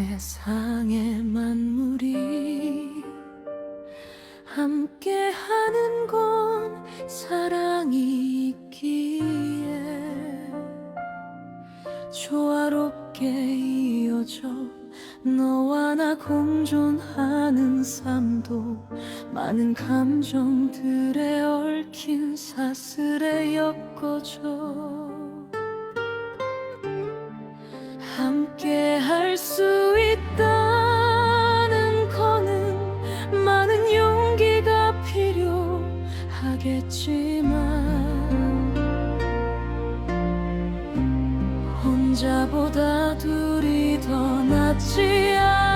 세상의 만물이 함께 하는 건 사랑이 있기에 조화롭게 이어져 너와 나 공존하는 삶도 많은 감정들에 얽힌 사슬에 엮어져 가겠지만 혼자보다 둘이 더 낫지 않아?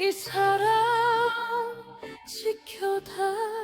이 사랑 지켜다